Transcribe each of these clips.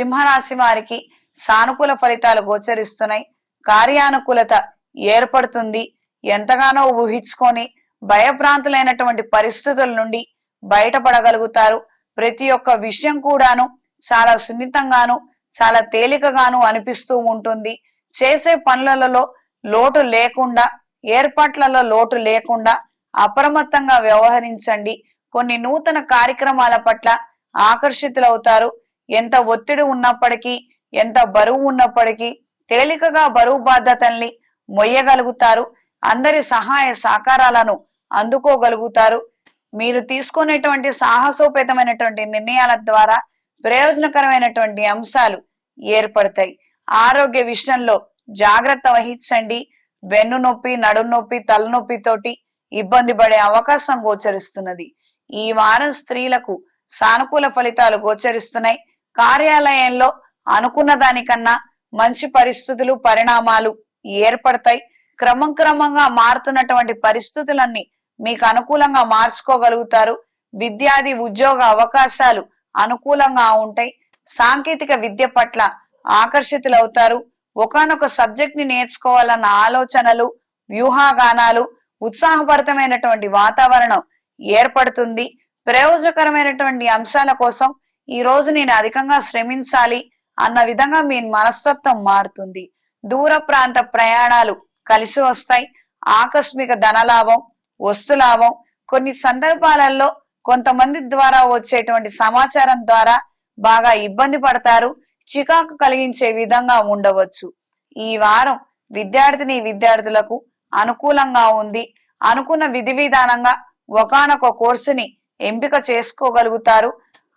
సింహరాశి వారికి సానుకూల ఫలితాలు గోచరిస్తున్నాయి. కార్యానుకూలత ఏర్పడుతుంది. ఎంతగానో ఊహించుకొని భయభ్రాంతులైనటువంటి పరిస్థితుల నుండి బయటపడగలుగుతారు. ప్రతి ఒక్క విషయం కూడాను చాలా సున్నితంగాను చాలా తేలికగాను అనిపిస్తూ ఉంటుంది. చేసే పనులలో లోటు లేకుండా ఏర్పాట్లలో లోటు లేకుండా అప్రమత్తంగా వ్యవహరించండి. కొన్ని నూతన కార్యక్రమాల పట్ల ఆకర్షితులవుతారు. ఎంత ఒత్తిడి ఉన్నప్పటికీ ఎంత బరువు ఉన్నప్పటికీ తేలికగా బరువు బాధ్యతల్ని మొయ్యగలుగుతారు. అందరి సహాయ సహకారాలను అందుకోగలుగుతారు. మీరు తీసుకునేటువంటి సాహసోపేతమైనటువంటి నిర్ణయాల ద్వారా ప్రయోజనకరమైనటువంటి అంశాలు ఏర్పడతాయి. ఆరోగ్య విషయంలో జాగ్రత్త వహించండి. వెన్ను నొప్పి నడు నొప్పి తలనొప్పి ఇబ్బంది పడే అవకాశం గోచరిస్తున్నది. ఈ వారం స్త్రీలకు సానుకూల ఫలితాలు గోచరిస్తున్నాయి. కార్యాలయంలో అనుకున్న దానికన్నా మంచి పరిస్థితులు పరిణామాలు ఏర్పడతాయి. క్రమం క్రమంగా మారుతున్నటువంటి పరిస్థితులన్నీ మీకు అనుకూలంగా మార్చుకోగలుగుతారు. విద్యాది ఉద్యోగ అవకాశాలు అనుకూలంగా ఉంటాయి. సాంకేతిక విద్య పట్ల ఆకర్షితులవుతారు. ఒకనొక సబ్జెక్ట్ని నేర్చుకోవాలన్న ఆలోచనలు వ్యూహాగానాలు ఉత్సాహభరితమైనటువంటి వాతావరణం ఏర్పడుతుంది. ప్రయోజనకరమైనటువంటి అంశాల కోసం ఈ రోజు నేను అధికంగా శ్రమించాలి అన్న విధంగా మీ మనస్తత్వం మారుతుంది. దూర ప్రాంత ప్రయాణాలు కలిసి వస్తాయి. ఆకస్మిక ధనలాభం వస్తులాభం కొన్ని సందర్భాలలో కొంతమంది ద్వారా వచ్చేటువంటి సమాచారం ద్వారా బాగా ఇబ్బంది పడతారు. చికాకు కలిగించే విధంగా ఉండవచ్చు. ఈ వారం విద్యార్థిని విద్యార్థులకు అనుకూలంగా ఉంది. అనుకున్న విధి విధానంగా ఒకనొక కోర్సుని ఎంపిక చేసుకోగలుగుతారు.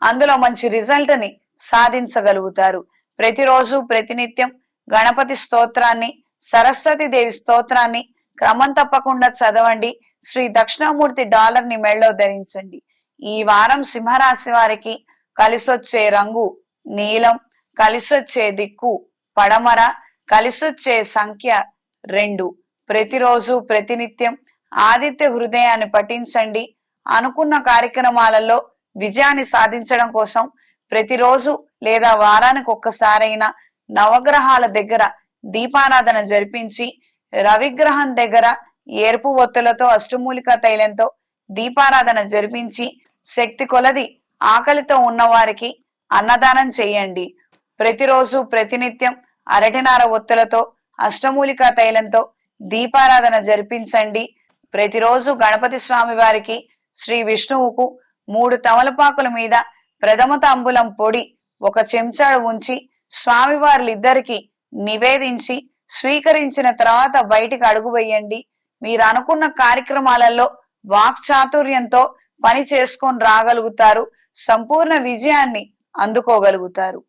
అందులో మంచి రిజల్ట్ని సాధించగలుగుతారు. ప్రతిరోజు ప్రతినిత్యం గణపతి స్తోత్రాన్ని సరస్వతి దేవి స్తోత్రాన్ని క్రమం తప్పకుండా చదవండి. శ్రీ దక్షిణామూర్తి డాలర్ని మెళ్ళో ధరించండి. ఈ వారం సింహరాశి వారికి కలిసొచ్చే రంగు నీలం కలిసొచ్చే దిక్కు పడమర కలిసొచ్చే సంఖ్య రెండు. ప్రతిరోజు ప్రతినిత్యం ఆదిత్య హృదయాన్ని పఠించండి. అనుకున్న కార్యక్రమాలలో విజయాన్ని సాధించడం కోసం ప్రతిరోజు లేదా వారానికి ఒక్కసారైనా నవగ్రహాల దగ్గర దీపారాధన జరిపించి రవిగ్రహం దగ్గర ఏర్పు ఒత్తులతో అష్టమూలిక తైలంతో దీపారాధన జరిపించి శక్తి కొలది ఆకలితో ఉన్నవారికి అన్నదానం చేయండి. ప్రతిరోజు ప్రతినిత్యం అరటినార ఒత్తులతో అష్టమూలిక తైలంతో దీపారాధన జరిపించండి. ప్రతిరోజు గణపతి స్వామి వారికి శ్రీ విష్ణువుకు మూడు తమలపాకుల మీద ప్రథమ తాంబూలం పొడి ఒక చెంచాడు ఉంచి స్వామివార్లిద్దరికి నివేదించి స్వీకరించిన తర్వాత బయటికి అడుగు వేయండి. మీరు అనుకున్న కార్యక్రమాలలో వాక్చాతుర్యంతో పని చేసుకొని రాగలుగుతారు సంపూర్ణ విజయాన్ని అందుకోగలుగుతారు.